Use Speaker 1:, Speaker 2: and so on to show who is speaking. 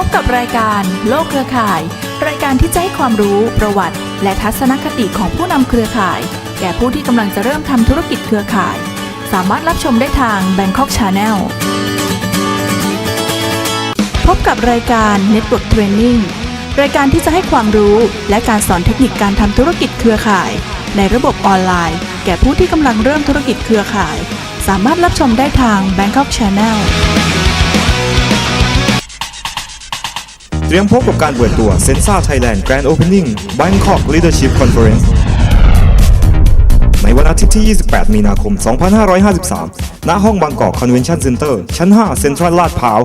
Speaker 1: พบกับรายการโลกเครือข่าย รายการที่จะให้ความรู้ประวัติ และทัศนคติของผู้นำเครือข่าย แก่ผู้ที่กำลังจะเริ่มทำธุรกิจเครือข่าย สามารถรับชมได้ทาง Bangkok Channel พบกับรายการ Network Training รายการที่จะให้ความรู้และการสอนเทคนิคการทำธุรกิจเครือข่าย ในระบบออนไลน์ แก่ผู้ที่กำลังเริ่มธุรกิจเครือข่าย สามารถรับชมได้ทาง Bangkok Channel
Speaker 2: เตรียมพบกับการเปิดตัวเซนซ่าไทยแลนด์แกรนด์โอเพนนิ่ง Bangkok Leadership อนเฟอเรนซ์ในวันอาทิตย์ที่ 28 มีนาคม 2553 ณ ห้องบางกอกคอนเวนชั่นเซ็นเตอร์ ชั้น 5 เซ็นทรัลลาดพร้าว